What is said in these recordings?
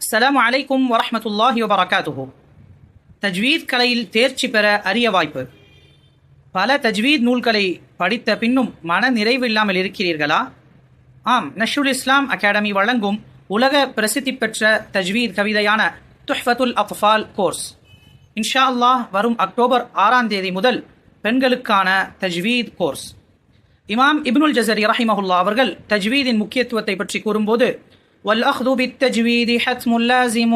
அஸ்லாம் அலைக்கும் வரமத்துல்லாஹி வபரகாத்துஹு. தஜ்வீத் கலையில் தேர்ச்சி பெற அரிய வாய்ப்பு. பல தஜ்வீத் நூல்களை படித்த பின்னும் மன நிறைவு இல்லாமல் இருக்கிறீர்களா? ஆம் நஷுல் இஸ்லாம் அகாடமி வழங்கும் உலக பிரசித்தி பெற்ற தஜ்வீத் கவிதையான துஹ்ஃபத்துல் அஃபால் கோர்ஸ். இன்ஷா அல்லாஹ் வரும் அக்டோபர் ஆறாம் தேதி முதல் பெண்களுக்கான தஜ்வீத் கோர்ஸ். இமாம் இப்னுல் ஜசரி ரஹிமஹுல்லா அவர்கள் தஜ்வீதின் முக்கியத்துவத்தை பற்றி கூறும்போது والأخذ بالتجويد حتم لازم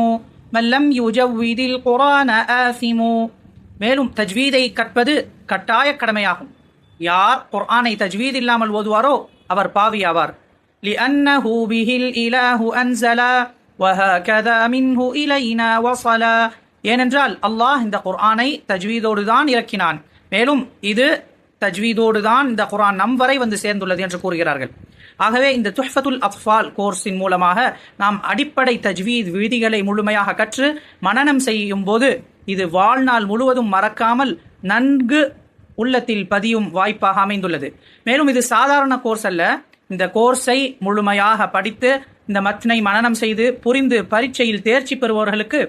من لم يجود القرآن آثم மேலும் தஜ்வீதை கற்பது கட்டாய கடமையாகும் யார் குர்ஆனை தஜ்வீத் இல்லாமல் ஓதுவாரோ அவர் பாவியாவார் لأنه به الإله أنزلا وهكذا منه إلينا وصلا ஏனென்றால் அல்லாஹ் இந்த குர்ஆனை தஜ்வீதோடு தான் இறக்கினான் மேலும் இது தஜ்வீதோடு தான் இந்த குரான் நம் வரை வந்து சேர்ந்துள்ளது என்று கூறுகிறார்கள். ஆகவே இந்த துஹ்ஃபத்துல் அஃபால் கோர்ஸின் மூலமாக நாம் அடிப்படை தஜ்வீத் விதிகளை முழுமையாக கற்று மனனம் செய்யும் போது இது வாழ்நாள் முழுவதும் மறக்காமல் நன்கு உள்ளத்தில் பதியும் வாய்ப்பாக அமைந்துள்ளது. மேலும் இது சாதாரண கோர்ஸ் அல்ல. இந்த கோர்ஸை முழுமையாக படித்து இந்த மத்னை மனனம் செய்து புரிந்து பரீட்சையில் தேர்ச்சி பெறுபவர்களுக்கு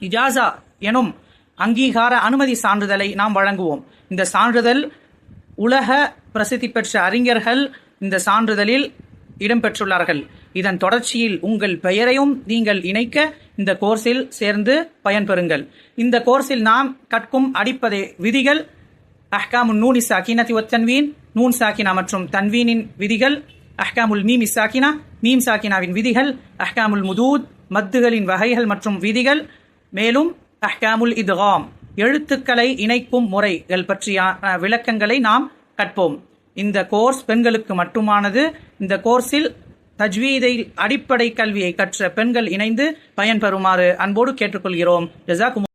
இஜாசா எனும் அங்கீகார அனுமதி சான்றிதழை நாம் வழங்குவோம். இந்த சான்றிதழ் உலக பிரசித்தி பெற்ற அறிஞர்கள் இந்த சான்றிதழில் இடம்பெற்றுள்ளார்கள் இதன் தொடர்ச்சியில் உங்கள் பெயரையும் நீங்கள் இணைக்க இந்த கோர்ஸில் சேர்ந்து பயன்பெறுங்கள். இந்த கோர்ஸில் நாம் கற்கும் அடிப்படை விதிகள் அஹ்காமுல் நூனி சாக்கினத்தி ஒத்தன்வீன் நூன் சாக்கினா மற்றும் தன்வீனின் விதிகள் அஹ்காமுல் மீம் இசாக்கினா மீம் சாக்கினாவின் விதிகள் அஹ்காமுல் முதூத் மத்துகளின் வகைகள் மற்றும் விதிகள் மேலும் அஹ்காமுல் இத்காம். எழுத்துக்களை இணைக்கும் முறைகள் பற்றிய விளக்கங்களை நாம் கற்போம். இந்த கோர்ஸ் பெண்களுக்கு மட்டுமானது. இந்த கோர்ஸில் தஜ்வீதை அடிப்படை கல்வியை கற்ற பெண்கள் இணைந்து பயன்பெறுமாறு அன்போடு கேட்டுக்கொள்கிறோம். ஜசாக்கும்